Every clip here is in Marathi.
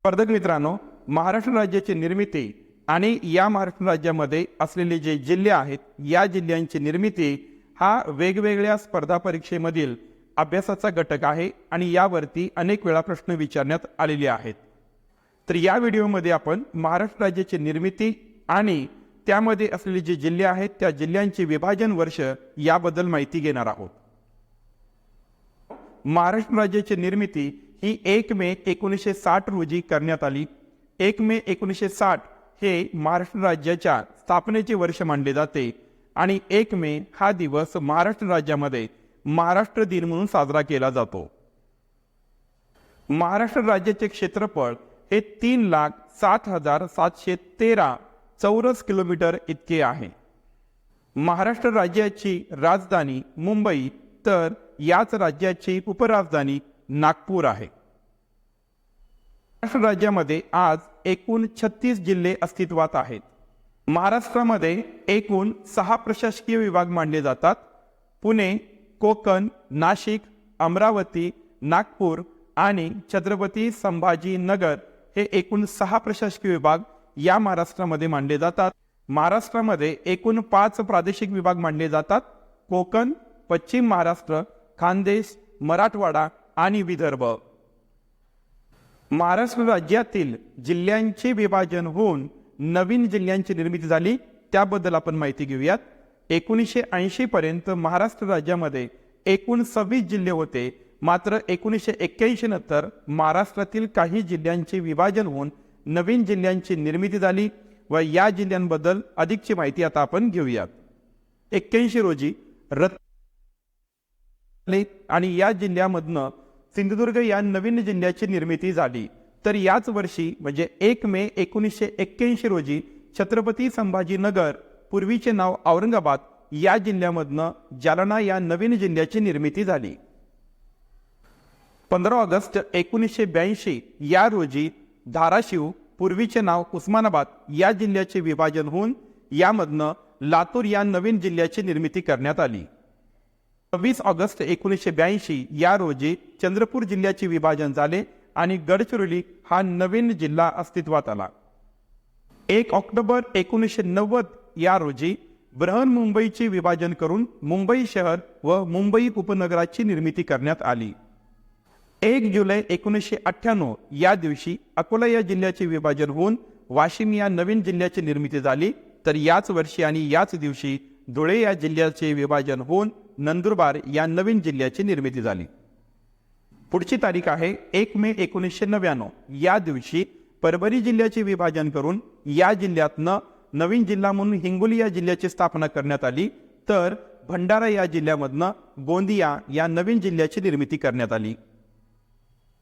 स्पर्धक मित्रांनो महाराष्ट्र राज्याची निर्मिती आणि या महाराष्ट्र राज्यामध्ये असलेले जे जिल्हे आहेत या जिल्ह्यांची निर्मिती हा वेगवेगळ्या स्पर्धा परीक्षेमधील अभ्यासाचा घटक आहे आणि यावरती अनेक वेळा प्रश्न विचारण्यात आलेले आहेत. तर या व्हिडिओमध्ये आपण महाराष्ट्र राज्याची निर्मिती आणि त्यामध्ये असलेले जे जिल्हे आहेत त्या जिल्ह्यांचे विभाजन वर्ष याबद्दल माहिती घेणार आहोत. महाराष्ट्र राज्याची निर्मिती ही एक मे एकोणीसशे साठ रोजी करण्यात आली. एक मे एकोणीसशे साठ हे महाराष्ट्र राज्याच्या स्थापनेचे वर्ष मानले जाते आणि एक मे हा दिवस महाराष्ट्र राज्यामध्ये महाराष्ट्र दिन म्हणून साजरा केला जातो. महाराष्ट्र राज्याचे क्षेत्रफळ हे तीन लाख सात हजार सातशे तेरा चौरस किलोमीटर इतके आहे. महाराष्ट्र राज्याची राजधानी मुंबई तर याच राज्याची उपराजधानी नागपूर आहे. महाराष्ट्र राज्यामध्ये आज एकूण छत्तीस जिल्हे अस्तित्वात आहेत. महाराष्ट्रामध्ये एकूण सहा प्रशासकीय विभाग मानले जातात. पुणे कोकण नाशिक अमरावती नागपूर आणि छत्रपती संभाजीनगर हे एकूण सहा प्रशासकीय विभाग या महाराष्ट्रामध्ये मानले जातात. महाराष्ट्रामध्ये एकूण पाच प्रादेशिक विभाग मानले जातात. कोकण पश्चिम महाराष्ट्र खानदेश मराठवाडा आणि विदर्भ. महाराष्ट्र राज्यातील जिल्ह्यांचे विभाजन होऊन नवीन जिल्ह्यांची निर्मिती झाली त्याबद्दल आपण माहिती घेऊयात. एकोणीसशे ऐंशी पर्यंत महाराष्ट्र राज्यामध्ये एकूण सव्वीस जिल्हे होते. मात्र एकोणीसशे एक्क्याऐंशी नंतर महाराष्ट्रातील काही जिल्ह्यांचे विभाजन होऊन नवीन जिल्ह्यांची निर्मिती झाली व या जिल्ह्यांबद्दल अधिकची माहिती आता आपण घेऊयात. एक्क्याऐंशी रोजी रत्न आणि या जिल्ह्यामधनं सिंधुदुर्ग या नवीन जिल्ह्याची निर्मिती झाली. तर याच वर्षी म्हणजे एक मे एकोणीसशे एक्क्याऐंशी रोजी छत्रपती संभाजीनगर पूर्वीचे नाव औरंगाबाद या जिल्ह्यामधनं जालना या नवीन जिल्ह्याची निर्मिती झाली. पंधरा ऑगस्ट एकोणीसशे ब्याऐंशी या रोजी धाराशिव पूर्वीचे नाव उस्मानाबाद या जिल्ह्याचे विभाजन होऊन यामधनं लातूर या नवीन जिल्ह्याची निर्मिती करण्यात आली. सव्वीस ऑगस्ट एकोणीसशे ब्याऐंशी या रोजी चंद्रपूर जिल्ह्याचे विभाजन झाले आणि गडचिरोली हा नवीन जिल्हा अस्तित्वात आला. एक ऑक्टोबर एकोणीसशे नव्वद या रोजी बृहन मुंबईचे विभाजन करून मुंबई शहर व मुंबई उपनगराची निर्मिती करण्यात आली. एक जुलै एकोणीसशे अठ्ठ्याण्णव या दिवशी अकोला या जिल्ह्याचे विभाजन होऊन वाशिम या नवीन जिल्ह्याची निर्मिती झाली. तर याच वर्षी आणि याच दिवशी धुळे या जिल्ह्याचे विभाजन होऊन नंदुरबार या नवीन जिल्ह्याची निर्मिती झाली. पुढची तारीख आहे एक मे एकोणीसशे नव्याण्णव. या दिवशी परभणी जिल्ह्याचे विभाजन करून या जिल्ह्यातनं नवीन जिल्हा म्हणून हिंगोली या जिल्ह्याची स्थापना करण्यात आली. तर भंडारा या जिल्ह्यामधनं गोंदिया या नवीन जिल्ह्याची निर्मिती करण्यात आली.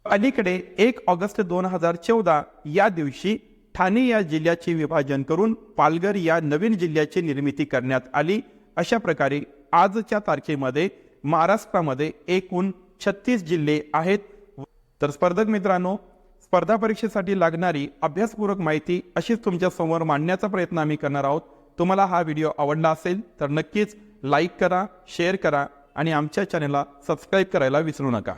अलीकडे एक ऑगस्ट दोन हजार चौदा या दिवशी ठाणे या जिल्ह्याचे विभाजन करून पालघर या नवीन जिल्ह्याची निर्मिती करण्यात आली. अशा प्रकारे आजच्या तारखेमध्ये महाराष्ट्रामध्ये एकूण छत्तीस जिल्हे आहेत. तर स्पर्धक मित्रांनो स्पर्धा परीक्षेसाठी लागणारी अभ्यासपूर्वक माहिती अशीच तुमच्यासमोर मांडण्याचा प्रयत्न आम्ही करणार आहोत. तुम्हाला हा व्हिडिओ आवडला असेल तर नक्कीच लाईक करा शेअर करा आणि आमच्या चॅनलला सबस्क्राईब करायला विसरू नका.